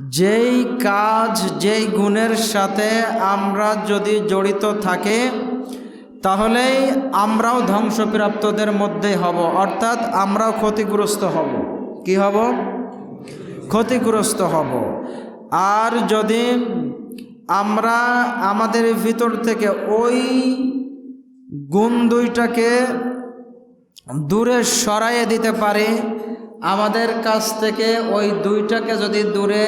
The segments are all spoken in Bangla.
যেই কাজ, যেই গুণের সাথে আমরা যদি জড়িত থাকে, তাহলেই আমরাও ধ্বংসপ্রাপ্তদের মধ্যে হব। অর্থাৎ আমরাও ক্ষতিগ্রস্ত হব। কি হব? ক্ষতিগ্রস্ত হব। আর যদি আমরা আমাদের ভিতর থেকে ওই গুণ দুইটাকে দূরে সরাইয়ে দিতে পারি আমাদের কাছ থেকে ওই দুইটাকে যদি দূরে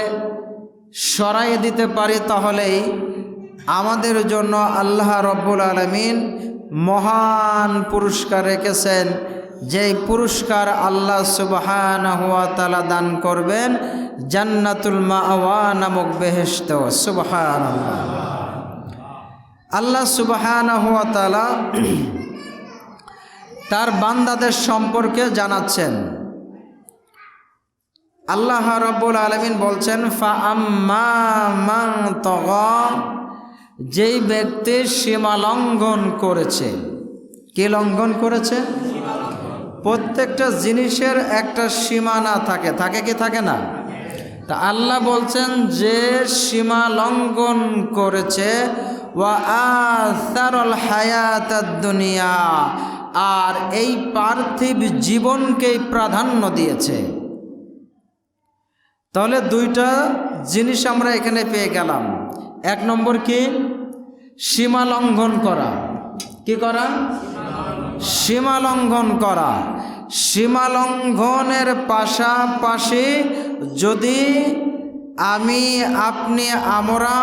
সরাইয়ে দিতে পারি তাহলেই আমাদের জন্য আল্লাহ রব্বুল আলমিন মহান পুরস্কার রেখেছেন। যেই পুরস্কার আল্লাহ সুবহান হুয়া তালা দান করবেন, জান্নাতুল মাওয়া নামক বেহেস্ত সুবহান আল্লাহ সুবহান হুয়া তালা তার বান্দাদের সম্পর্কে জানাচ্ছেন। আল্লাহ রব্বুল আলমিন বলছেন ফা মান যেই ব্যক্তি সীমা লঙ্ঘন করেছে। কে লঙ্ঘন করেছে? প্রত্যেকটা জিনিসের একটা সীমানা থাকে। থাকে কি থাকে না? তা আল্লাহ বলছেন, যে সীমা লঙ্ঘন করেছে, ওয়া হায়াত দুনিয়া আর এই পার্থিব জীবনকেই প্রাধান্য দিয়েছে। তাহলে দুইটা জিনিস আমরা এখানে পেয়ে গেলাম। এক নম্বর কি? সীমা লঙ্ঘন করা। কি করা? সীমা লঙ্ঘন করা। সীমা লঙ্ঘনের পাশাপাশি যদি আমি, আপনি, আমরা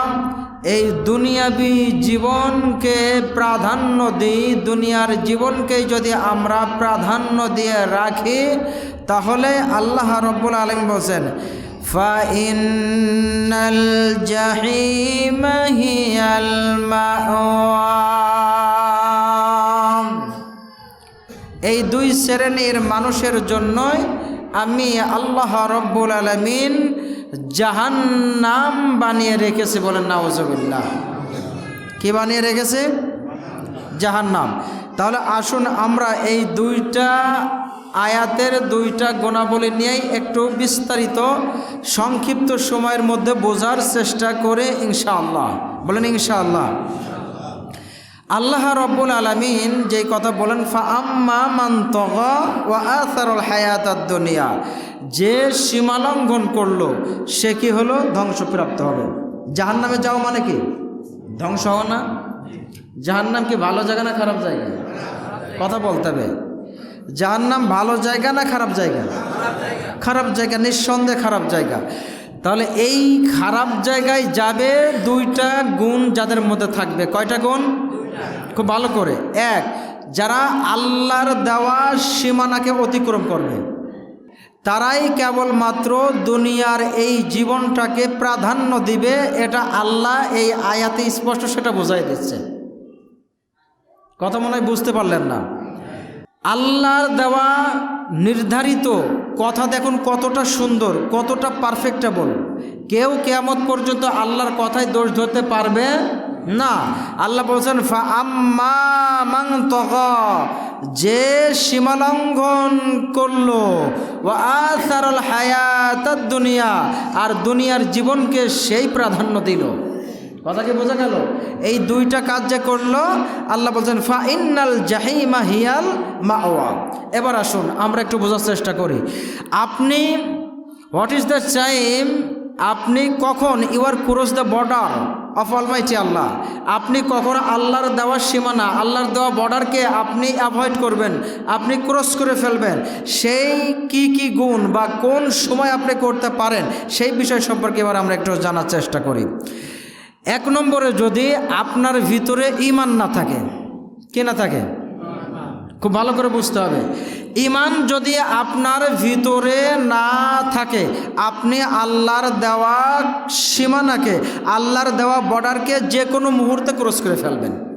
এই দুনিয়াবি জীবনকে প্রাধান্য দিই, দুনিয়ার জীবনকে যদি আমরা প্রাধান্য দিয়ে রাখি, তাহলে আল্লাহ রব্বুল আলম বলছেন فإن الجحيم هي المأوى এই দুই শ্রেণীর মানুষের জন্যই আমি আল্লাহ রব্বুল আলমিন জাহান্নাম বানিয়ে রেখেছি বলেন নাওজবিল্লাহ কি বানিয়ে রেখেছে জাহান্নাম তাহলে আসুন আমরা এই দুইটা আয়াতের দুইটা গুণাবলী নিয়েই একটু বিস্তারিত, সংক্ষিপ্ত সময়ের মধ্যে বোঝার চেষ্টা করে ইনশাআল্লাহ। বলেন ইনশাআল্লাহ। আল্লাহ রব্বুল আলমিন যে কথা বলেন ফা আম্মা মান তগা ওয়া আসারুল হায়াত দুনিয়া যে সীমালঙ্ঘন করল, সে কি হলো? ধ্বংসপ্রাপ্ত হবে। জাহান নামে যাও মানে কি? ধ্বংস হওয়া না? জাহান্নাম কি ভালো জায়গা না খারাপ জায়গা? কথা বলতে হবে। জাহান্নাম ভালো জায়গা না খারাপ জায়গা? খারাপ জায়গা, নিঃসন্দেহে খারাপ জায়গা। তাহলে এই খারাপ জায়গায় যাবে দুইটা গুণ যাদের মধ্যে থাকবে। কয়টা গুণ? খুব ভালো করে। এক, যারা আল্লাহর দেওয়া সীমানাকে অতিক্রম করবে, তারাই কেবলমাত্র দুনিয়ার এই জীবনটাকে প্রাধান্য দিবে, এটা আল্লাহ এই আয়াতে স্পষ্ট সেটা বোঝাই দিচ্ছে। কথা মনে হয় বুঝতে পারলেন না? আল্লাহর দেওয়া নির্ধারিত কথা দেখুন কতটা সুন্দর, কতটা পারফেক্টেবল কেউ কেয়ামত পর্যন্ত আল্লাহর কথায় দোষ ধরতে পারবে না। আল্লাহ বলছেন ফা যে সীমালঙ্ঘন করল ও আসারল হায়াত দুনিয়া আর দুনিয়ার জীবনকে সেই প্রাধান্য দিল। কথা কি বোঝা গেল? এই দুইটা কাজ যে করল, আল্লাহ বলছেন, ফা ইন্নাল জাহিমা হিয়াল মা ওয়া এবার আসুন, আমরা একটু বোঝার চেষ্টা করি। আপনি হোয়াট ইজ দ্য টাইম আপনি কখন you are cross the border of almighty Allah আপনি কখন আল্লাহর দেওয়ার সীমানা, আল্লাহর দেওয়া বর্ডারকে আপনি অ্যাভয়েড করবেন, আপনি ক্রস করে ফেলবেন? সেই কি কি গুণ বা কোন সময় আপনি করতে পারেন, সেই বিষয় সম্পর্কে এবার আমরা একটু জানার চেষ্টা করি। এক নম্বরে যদি আপনার ভিতরে ইমান না থাকে, কে না থাকে? খুব ভালো করে বুঝতে হবে। ইমান যদি আপনার ভিতরে না থাকে, আপনি আল্লাহর দেওয়া সীমানাকে, আল্লাহর দেওয়া বর্ডারকে যে কোনো মুহূর্তে ক্রস করে ফেলবেন।